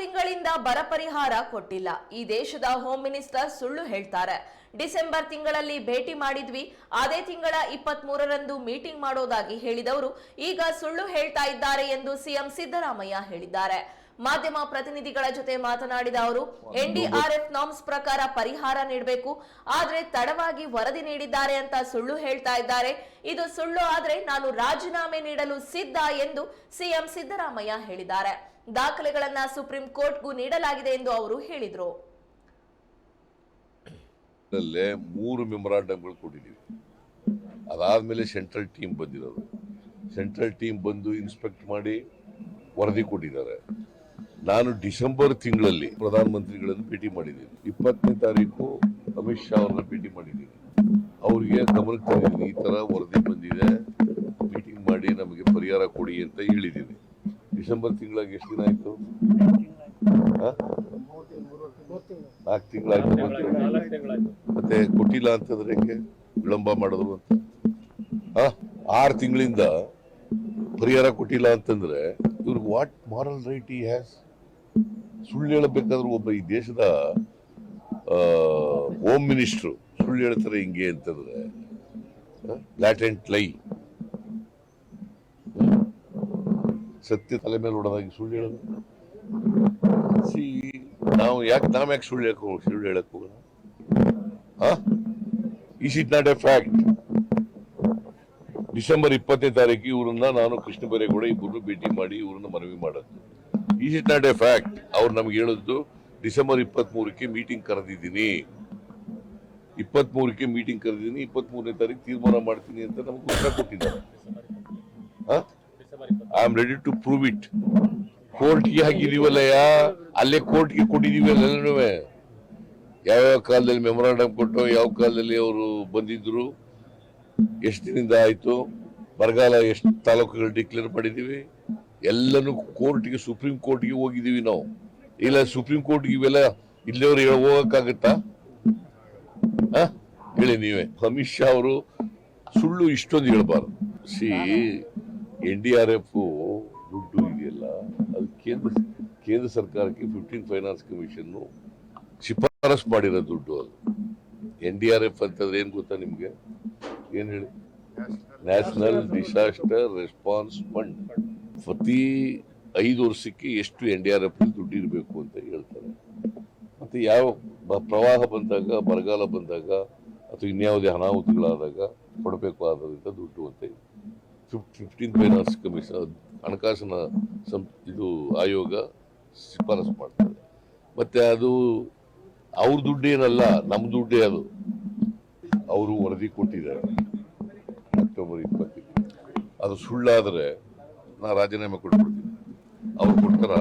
ತಿಂಗಳಿಂದ ಬರ ಪರಿಹಾರ ಕೊಟ್ಟಿಲ್ಲ. ಈ ದೇಶದ ಹೋಮ್ ಮಿನಿಸ್ಟರ್ ಸುಳ್ಳು ಹೇಳ್ತಾರೆ. ಡಿಸೆಂಬರ್ ತಿಂಗಳಲ್ಲಿ ಭೇಟಿ ಮಾಡಿದ್ವಿ. ಅದೇ ತಿಂಗಳ ಇಪ್ಪತ್ತ್ ಮೂರರಂದು ಮೀಟಿಂಗ್ ಮಾಡೋದಾಗಿ ಹೇಳಿದವರು ಈಗ ಸುಳ್ಳು ಹೇಳ್ತಾ ಇದ್ದಾರೆ ಎಂದು ಸಿಎಂ ಸಿದ್ದರಾಮಯ್ಯ ಹೇಳಿದ್ದಾರೆ. ಮಾಧ್ಯಮ ಪ್ರತಿನಿಧಿಗಳ ಜೊತೆ ಮಾತನಾಡಿದ ಅವರು, ಎನ್ಡಿಆರ್ಎಫ್ ನಾಮ್ಸ್ ಪ್ರಕಾರ ಪರಿಹಾರ ನೀಡಬೇಕು. ಆದ್ರೆ ತಡವಾಗಿ ವರದಿ ನೀಡಿದ್ದಾರೆ ಅಂತ ಸುಳ್ಳು ಹೇಳ್ತಾ ಇದ್ದಾರೆ. ಇದು ಸುಳ್ಳು ಆದ್ರೆ ನಾನು ರಾಜೀನಾಮೆ ನೀಡಲು ಸಿದ್ಧ ಎಂದು ಸಿಎಂ ಸಿದ್ದರಾಮಯ್ಯ ಹೇಳಿದ್ದಾರೆ. ದಾಖಲೆಗಳನ್ನ ಸುಪ್ರೀಂ ಕೋರ್ಟ್ಗೂ ನೀಡಲಾಗಿದೆ ಎಂದು ಅವರು ಹೇಳಿದರು. ಮೂರು ಮೆಮೊರಾಂಡಮ್ಗಳು ಕೊಟ್ಟಿದ್ದೀವಿ ಅದಾದಮೇಲೆ ಸೆಂಟ್ರಲ್ ಟೀಮ್ ಬಂದಿರೋದು. ಸೆಂಟ್ರಲ್ ಟೀಮ್ ಬಂದು ಇನ್ಸ್ಪೆಕ್ಟ್ ಮಾಡಿ ವರದಿ ಕೊಟ್ಟಿದ್ದಾರೆ. ನಾನು ಡಿಸೆಂಬರ್ ತಿಂಗಳಲ್ಲಿ ಪ್ರಧಾನಮಂತ್ರಿಗಳನ್ನು ಭೇಟಿ ಮಾಡಿದ್ದೀನಿ. ಇಪ್ಪತ್ತನೇ ತಾರೀಕು ಅಮಿತ್ ಶಾ ಅವ್ರನ್ನ ಭೇಟಿ ಮಾಡಿದ್ದೀನಿ. ಅವರಿಗೆ ಗಮನಕ್ಕೆ ತಂದಿದ್ದೀನಿ, ಈ ಥರ ವರದಿ ಬಂದಿದೆ ಮೀಟಿಂಗ್ ಮಾಡಿ ನಮಗೆ ಪರಿಹಾರ ಕೊಡಿ ಅಂತ ಹೇಳಿದ್ದೀನಿ. ಡಿಸೆಂಬರ್ ತಿಂಗಳಾಗ ಎಷ್ಟು ದಿನ ಆಯ್ತು? ನಾಲ್ಕು ತಿಂಗಳಾಯ್ತು ಮತ್ತೆ ಕೊಟ್ಟಿಲ್ಲ ಅಂತಂದ್ರೆ ಹೆಂಗೆ? ವಿಳಂಬ ಮಾಡಿದ್ರು ಅಂತ. ಆರು ತಿಂಗಳಿಂದ ಪರಿಹಾರ ಕೊಟ್ಟಿಲ್ಲ ಅಂತಂದ್ರೆ ಇವ್ರಿಗೆ what moral right he has ಸುಳ್ಳು ಹೇಳಬೇಕಾದ್ರೆ ಒಬ್ಬ ಈ ದೇಶದ ಹೋಮ್ ಮಿನಿಸ್ಟ್ರು ಸುಳ್ಳು ಹೇಳ್ತಾರೆ ಹಿಂಗೆ ಅಂತಂದ್ರೆ ಲ್ಯಾಟೆಂಟ್ ಲೈ ಸತ್ಯ ತಲೆ ಮೇಲೆ ಹೊಡೆದಾಗಿ ಸುಳ್ಳು ಹೇಳೋದು? ಸಿ ನಾವು ಯಾಕೆ ನಾವ್ ಯಾಕೆ ಸುಳ್ಳು ಹೇಳಕ್ ಹೋಗ್- ಸುಳ್ಳು ಹೇಳಕ್ ಹೋಗೋಣ is it not a fact December ಇಪ್ಪತ್ತನೇ ತಾರೀಕು ಇವ್ರನ್ನ ನಾನು ಕೃಷ್ಣ ಬೈರೇಗೌಡ ಇಬ್ಬರು ಭೇಟಿ ಮಾಡಿ ಇವ್ರನ್ನ ಮನವಿ ಮಾಡೋದು. Is it not a fact ಅವ್ರು ನಮ್ಗೆ ಹೇಳಿದ್ದು ಡಿಸೆಂಬರ್ ಇಪ್ಪತ್ತ್ ಮೂರಕ್ಕೆ ಮೀಟಿಂಗ್ ಕರೆದಿದ್ದೀನಿ. ಇಪ್ಪತ್ತ್ ಮೂರಕ್ಕೆ ಮೀಟಿಂಗ್ ಕರೆದಿದ್ದೀನಿ ಇಪ್ಪತ್ತ್ ಮೂರನೇ ತಾರೀಕು ತೀರ್ಮಾನ ಮಾಡ್ತೀನಿ ಅಂತ ನಮ್ಗೆ ಉತ್ತರ ಕೊಟ್ಟಿದ್ದಾರೆ. I am ready to prove it ಕೋರ್ಟ್ಗೆ ಹಾಕಿದೀವಲ್ಲಯ್ಯ? ಅಲ್ಲೇ ಕೋರ್ಟ್ಗೆ ಕೊಟ್ಟಿದೀವಿ ಎಲ್ಲನೂ ಯಾವ್ಯಾವ ಕಾಲದಲ್ಲಿ ಮೆಮೊರಾಂಡಮ್ ಕೊಟ್ಟು ಯಾವ ಕಾಲದಲ್ಲಿ ಅವರು ಬಂದಿದ್ರು, ಎಷ್ಟು ದಿನದಿಂದ ಆಯ್ತು, ಬರಗಾಲ ಎಷ್ಟು ತಾಲೂಕುಗಳು ಡಿಕ್ಲೇರ್ ಮಾಡಿದೀವಿ, ಎಲ್ಲನೂ ಕೋರ್ಟ್ಗೆ ಸುಪ್ರೀಂ ಕೋರ್ಟ್ಗೆ ಹೋಗಿದೀವಿ ನಾವು. ಇಲ್ಲ ಸುಪ್ರೀಂ ಕೋರ್ಟ್ಗೆ ಇವೆಲ್ಲ ಇಲ್ಲಿಯವ್ರು ಹೋಗೋಕ್ಕಾಗತ್ತಾ? ಹೇಳಿ ನೀವೇ. ಅಮಿತ್ ಶಾ ಅವರು ಸುಳ್ಳು ಇಷ್ಟೊಂದು ಹೇಳ್ಬಾರ್ದು. C N D R F ದುಡ್ಡು ಇದೆಯಲ್ಲ? ಅದು ಕೇಂದ್ರ ಕೇಂದ್ರ ಸರ್ಕಾರಕ್ಕೆ ಫಿಫ್ಟೀನ್ ಫೈನಾನ್ಸ್ ಕಮಿಷನ್ ಶಿಫಾರಸ್ ಮಾಡಿರೋ ದುಡ್ಡು ಅದು. ಎನ್ ಡಿ ಆರ್ ಎಫ್ ಅಂತಂದ್ರೆ ಏನು ಗೊತ್ತಾ ನಿಮಗೆ? ಏನು ಹೇಳಿ? National disaster response fund. ಪ್ರತಿ ಐದು ವರ್ಷಕ್ಕೆ ಎಷ್ಟು ಎನ್ ಡಿ ಆರ್ ಎಫ್ ದುಡ್ಡು ಇರಬೇಕು ಅಂತ ಹೇಳ್ತಾರೆ. ಮತ್ತು ಯಾವ ಪ್ರವಾಹ ಬಂದಾಗ, ಬರಗಾಲ ಬಂದಾಗ, ಅಥವಾ ಇನ್ಯಾವುದೇ ಅನಾಹುತಗಳಾದಾಗ ಕೊಡಬೇಕು ಆದ್ದರಿಂದ ದುಡ್ಡು ಅಂತ ಫಿಫ್ಟೀನ್ ಫೈನಾನ್ಸ್ ಕಮಿಷನ್ ಹಣಕಾಸಿನ ಸಂ, ಇದು ಆಯೋಗ ಶಿಫಾರಸು ಮಾಡ್ತಾರೆ ಮತ್ತು ಅದು ಅವ್ರ ದುಡ್ಡೇನಲ್ಲ ನಮ್ಮ ದುಡ್ಡೇ ಅದು. ಅವರು ವರದಿ ಕೊಟ್ಟಿದ್ದಾರೆ. ಅಕ್ಟೋಬರ್ ಇಪ್ಪತ್ತಕ್ಕೆ ಅದು ಸುಳ್ಳಾದರೆ ನಾ ರಾಜೀನಾಮೆ ಕೊಟ್ಬಿಡ್ತೀನಿ. ಅವ್ರು ಕೊಡ್ತಾರ?